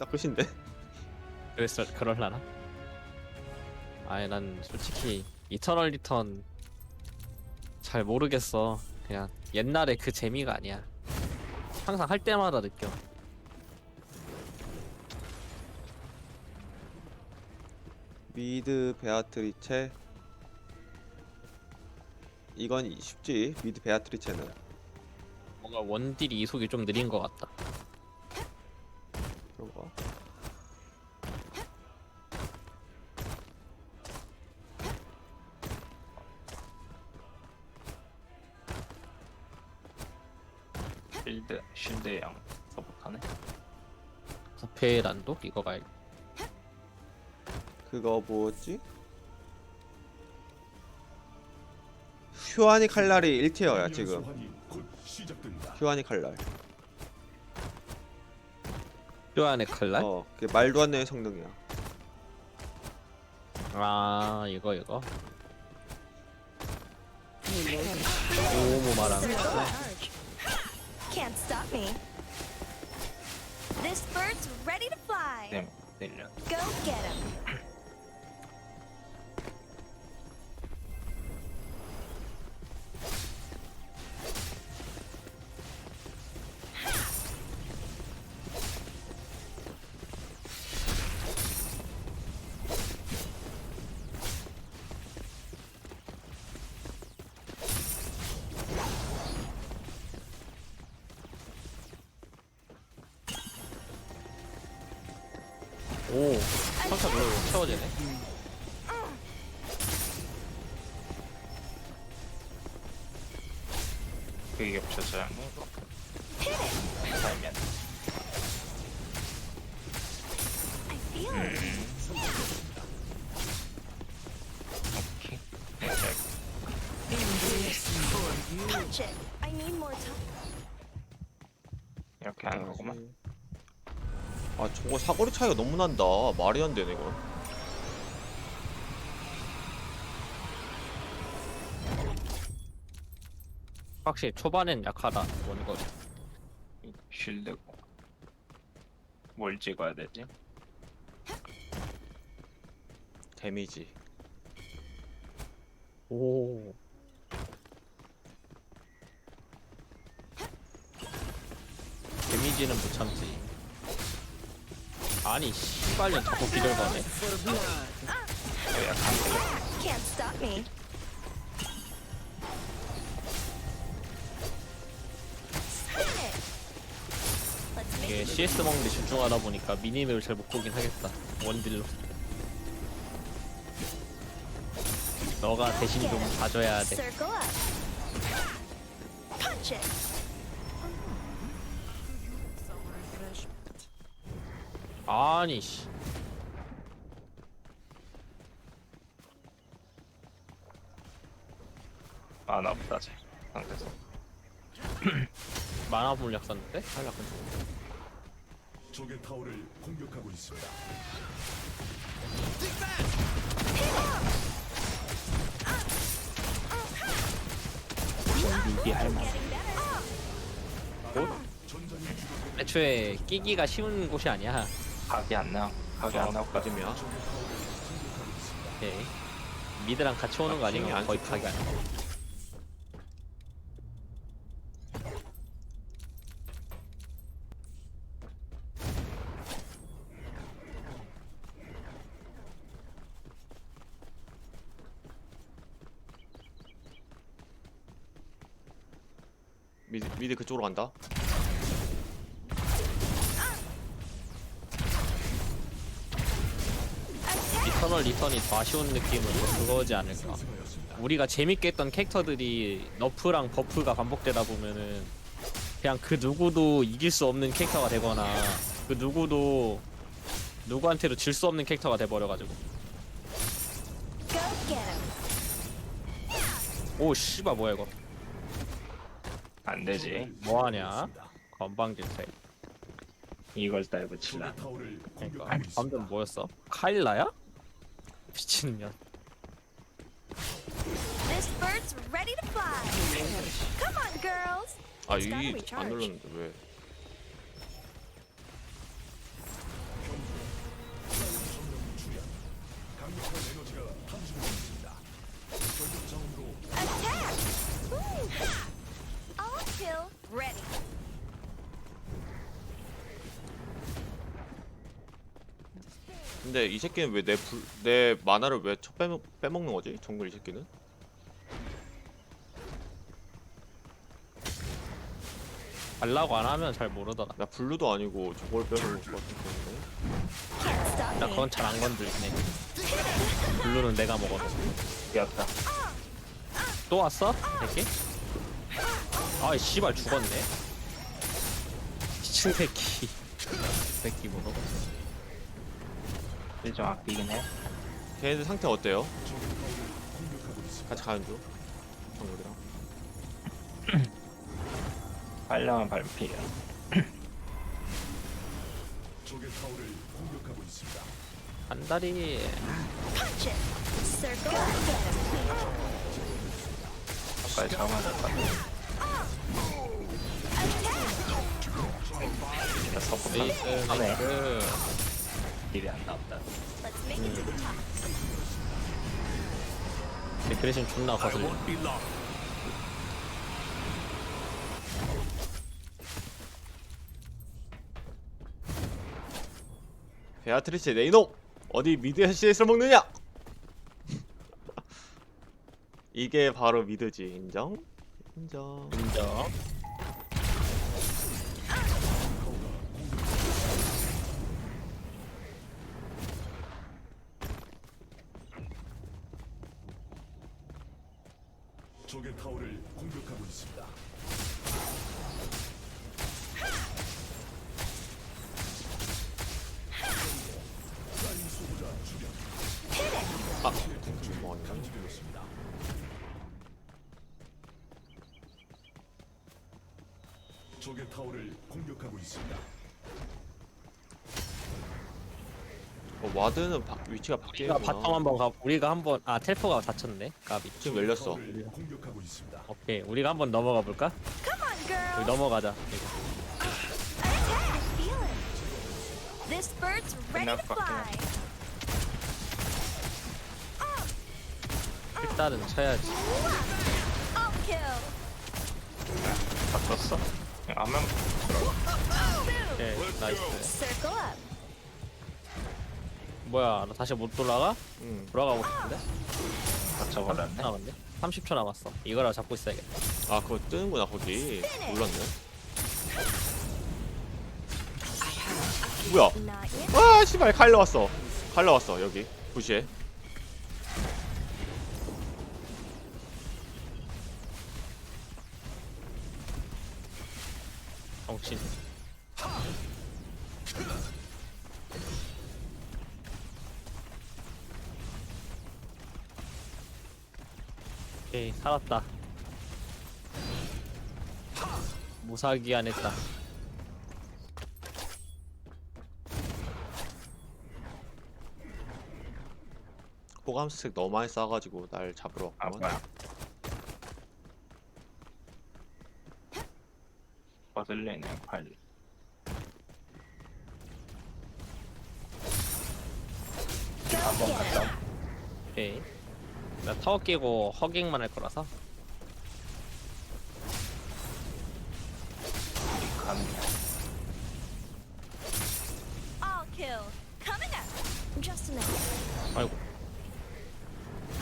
딱 끝인데. 그랬을 그럴라나? 아니 난 솔직히 이터널 리턴 잘 모르겠어. 그냥 옛날에 그 재미가 아니야. 항상 할 때마다 느껴. 미드 베아트리체. 이건 쉽지. 미드 베아트리체는. 뭔가 원딜 이속이 좀 느린 것 같다. 부패 난독 이거 말. 그거 뭐였지? 휴아니 칼날이 1티어야 지금. 휴아니 칼날. 뼈안의 칼날? 어, 그게 말도 안 되는 성능이야. 아 이거 이거. 오모 말하는 거. Can't stop me. This bird's ready to fly. Damn. Go get him. 평타 별로 채워지네. 아 저거 사거리 차이가 너무 난다. 말이 안 되네 이거. 확실히 초반엔 약하다 원거리. 쉴드고. 뭘 찍어야 되지? 데미지. 오. 데미지는 못 참지. 아니 씨발년 자꾸. 어, 약간 Can't stop me. Let's make 이게 CS 먹는 데 집중하다 보니까 미니맵을 잘 못 보긴 하겠다. 원딜로. 너가 대신 좀 봐줘야 돼. circle up. Punch it. 아니 씨. 안 아프다 쟤. 상대에서. 만화 물약 썼는데? 탈락 근데. 적의 타워를 공격하고 있습니다. 이게 할만. 애초에 끼기가 쉬운 곳이 아니야. 각이 안 나. 각이 안것 같아. 빠짐이야. 오케이. 미드랑 같이 오는 거 아니면 안 거의 각이 안 나. 미드 미드 그쪽으로 간다. 이터널 리턴이 더 아쉬운 느낌으로 그거지 않을까. 우리가 재밌게 했던 캐릭터들이 너프랑 버프가 반복되다 보면은 그냥 그 누구도 이길 수 없는 캐릭터가 되거나 그 누구도 누구한테도 질 수 없는 캐릭터가 돼버려가지고. 오 씨발 뭐야 이거 안 되지. 뭐하냐 건방진새 이걸 딸 붙일라. 그러니까. 방금 뭐였어 카일라야 미친년 This bird's ready to fly. Come on, girls. 아 It's gotta 이 be 안 charged. 눌렀는데 왜? 근데 이 새끼는 왜 내 내 만화를 왜 첫 빼먹, 빼먹는 거지? 정글 이 새끼는? 달라고 안 하면 잘 모르더라. 나 블루도 아니고 저걸 빼먹을 것 같은데 나. 그건 잘안 해. 블루는 내가 먹어서. 뛰었다. 또 왔어? 새끼? 아이 씨발 죽었네. 미친 새끼. 새끼 뭐고? 좀 아끼긴 해. 걔네들 상태 어때요? 같이 가는 중 정글이랑 빨려면 발피야. 적의 타워를 공격하고 있습니다. 한 다리. Punch it. Circle and get him. 빨리 잡아야 될것 같아. 나 서포트 하네. 레이스. 딜이 안 나온다. Let's make it to the top. 데크레이션 존나 거슬려. 베아트리스 네이노 어디 미드 CS를 먹느냐? 이게 바로 미드지 인정? 인정 인정. 적의 타워를 공격하고 있습니다. 적의 타워를 공격하고 있습니다. 어, 와드는 바, 위치가 우리가 바뀌었구나 바텀 한번 가. 우리가 한번 아 텔포가 다쳤네. 까비. 지금 열렸어 공격하고 있습니다. 오케이. 우리가 한번 넘어가 볼까? Come on, 우리 girl. 넘어가자. Attack. Feel it. This bird's ready to 끝날 것 fly. 일단은 쳐야지. Kill. 다쳤어? 안면 오케이. 나이스. Circle up. 뭐야? 나 다시 못 돌아가? 응. 돌아가고 싶은데? 다쳐버렸네. 남았네. 30초 남았어. 이거라 잡고 있어야겠다. 아 그거 뜨는구나 거기 몰랐네 뭐야 Not yet. 아 씨발 칼러 왔어 칼러 왔어 여기 부시에 정신. 오케이 살았다. 무사기한했다. 호감 스택 너무 많이 쌓아가지고 날 잡으러 아 왔구만 뭐야? 거슬리네 팔. 한번. 갔다. 오케이. 나 타워 깨고 허깅만 할 거라서. 가는 I'll kill. Coming up. Just enough. 아이고.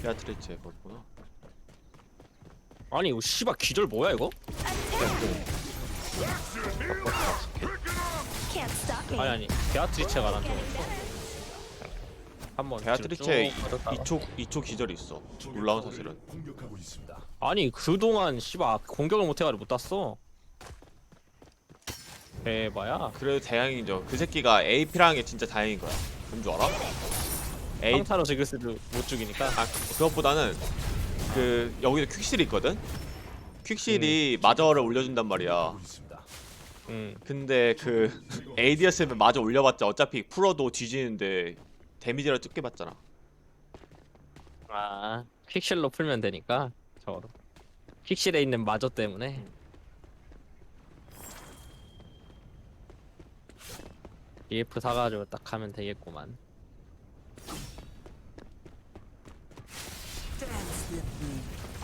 베아트리스 해버렸구나 아니 이거 씨발 기절 뭐야 이거? Can't stop me. 아니 아니 베아트리체가 난 저거 한번 쭉 빠졌다가. 2초 2초 기절 이 있어. 놀라운 사실은. 공격하고 있습니다. 아니 그동안 씨발 공격을 못해가지고 못 땄어. 대봐야. 그래도 다행이죠 그 새끼가 AP라는 게 진짜 다행인 거야. 뭔 줄 알아? A 평타로 지그스를 못 죽이니까. 아 그- 그것보다는 그 여기도 퀵실이 있거든? 퀵실이 마저를 올려준단 말이야. 있습니다. 음. 근데 그 ADS면 마저 올려봤자 어차피 풀어도 뒤지는데 데미지를 적게 받잖아 아 퀵실로 풀면 되니까 저거로 퀵실에 있는 마저 때문에 EF 사가지고 딱 하면 되겠구만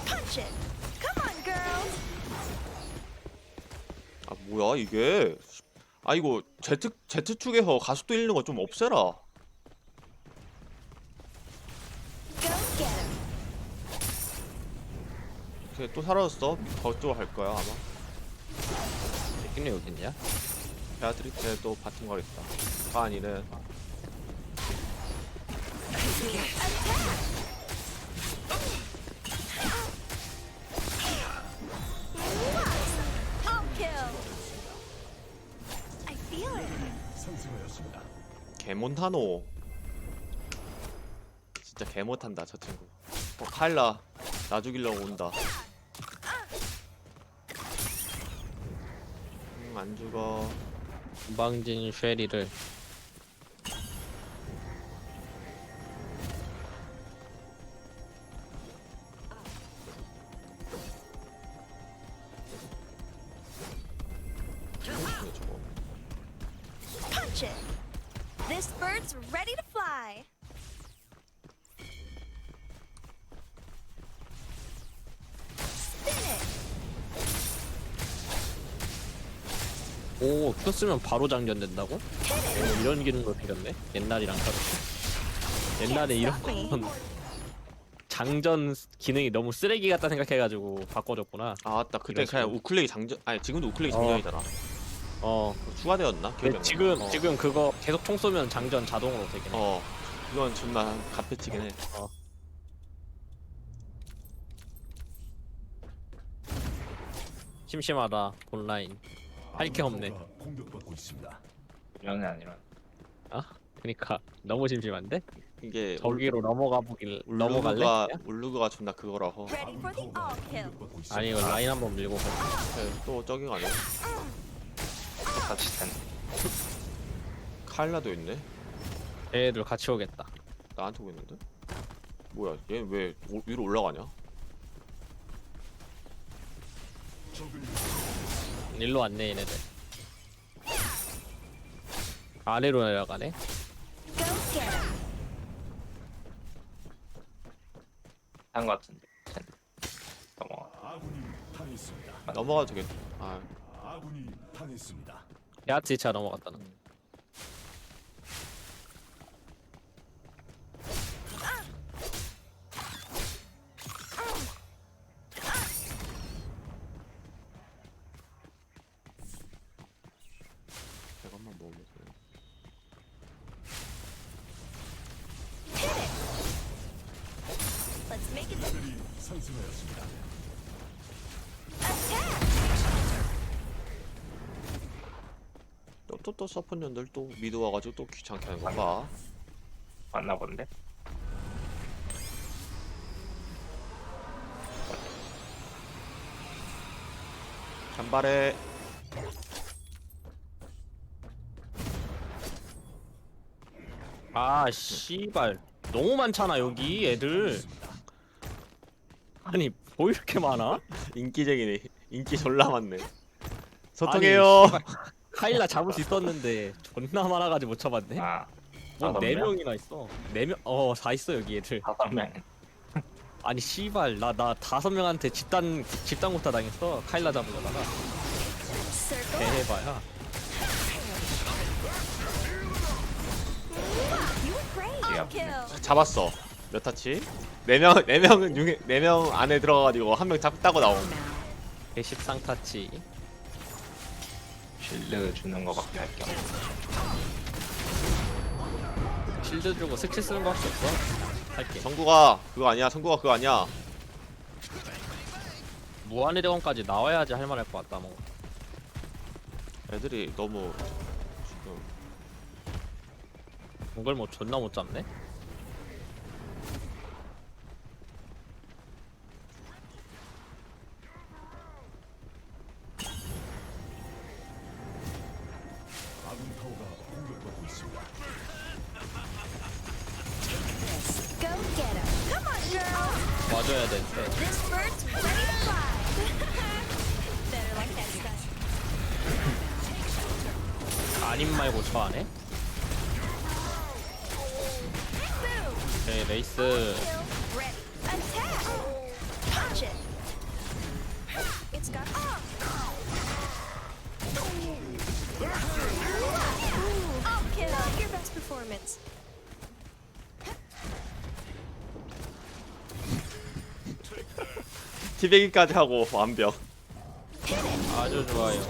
Punch it. Come on, girls. 아 뭐야 이게 아 이거 Z Z 축에서 가속도 잃는 거 좀 없애라 걔또 사라졌어? 저쪽 갈 거야 아마. 새끼는 여기 있냐? 베아트리스 또 바텀 가겠다. 아 아니네. 개몬타노. 진짜 개못한다 저 친구. 어 카일라 나 죽이려고 온다. 안 죽어. 건방진 쉐리를 근데 저거. Punch it. This bird's ready to fly. 오 Q 쓰면 바로 장전된다고? 오 이런 기능도 생겼네 옛날이랑 다르게 옛날에 이런 건 장전 기능이 너무 쓰레기 같다 생각해가지고 바꿔줬구나 아 맞다 그때 그냥. 우클릭 장전 아니 지금도 우클릭 어. 장전이잖아. 어 그거 추가되었나? 기억이 근데 안 나. 지금 어. 지금 그거 계속 총 쏘면 장전 자동으로 되긴 해 어 이건 존나 갓배치긴 해. 심심하다 온라인 할게 없네 공격받고 있습니다. 이런 게 아니라 아? 그니까 너무 심심한데? 이게 저기로 넘어가 보길 넘어갈래? 울루그가 그냥? 울루그가 존나 그거라서 Ready for the 타워가 all kill. 공격받고 있습니다. 아니 이거 라인 한번 밀고 가 네, 또 저기가 아니야. 같이 된 카일라도 있네. 얘들 같이 오겠다 나한테 오고 있는데? 뭐야 얘 왜 위로 올라가냐? 적을 일로 왔네 얘네들 아래로 내려가네 him. 한거 같은데. 넘어가. 아군이 당했습니다. 넘어가도 되겠다. 아 아군이 당했습니다. 야티차 넘어갔다는 잠 또또 또 서폿년들 또 미드 와가지고 또 귀찮게 하는 거 봐. 맞나 본데? 간발에 아 씨발 너무 많잖아 여기 애들 아니 뭐 이렇게 많아? 인기쟁이네. 인기 졸라 많네. 아니, 소통해요. 씨발, 카일라 잡을 수 있었는데 존나 많아가지고 못 잡았네 아, 뭐 다섯 네 명? 명이나 있어 네 명 어 다 있어 여기 애들 다섯 명. 아니 씨발 나 나 다섯 명한테 집단 집단구타 당했어 카일라 잡으려다가 Circle. 대해봐야. 잡았어. 몇 타치? 네 명, 네 명은 중에 네명 안에 들어가가지고 한 명 잡다고 나옴. 개십상 타치 실드 주는 거밖에 할게 없어. 실드 주고 스킬 쓰는 거밖에 없어 할게 성구가 그거 아니야. 성구가 그거 아니야. 무한의 대원까지 나와야지 할만할 것 같다 뭐 애들이 너무 지금 이걸 뭐 존나 못 잡네 와줘야 되는데 This bird's ready to fly. Better like that stuff. 아님 말고 저 안에 Boom. 오케이 레이스 Kill. Ready. Attack. Punch it. It's got off. I'll kill. Your best performance. 티베기까지 하고 완벽. 아주 좋아요.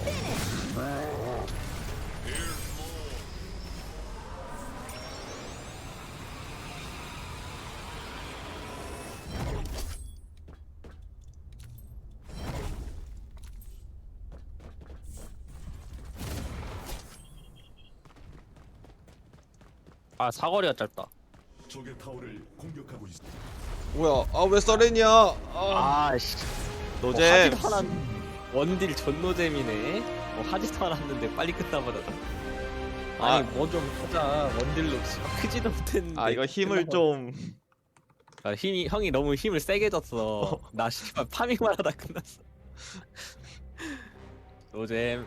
아 사거리가 짧다. 적의 타워를 공격하고 있습니다. 뭐야? 아왜 서렌이야? 아, 아씨. 노잼. 하지도 않았 원딜 존노잼이네. 뭐 하지도 않았는데 빨리 끝나버렸다. 아니 아. 뭐좀 하자. 원딜로 씨발 크지도 못했는데. 아 이거 힘을 좀. 아, 힘이 형이 너무 힘을 세게 줬어. 나 씨발 파밍만 하다 끝났어. 노잼.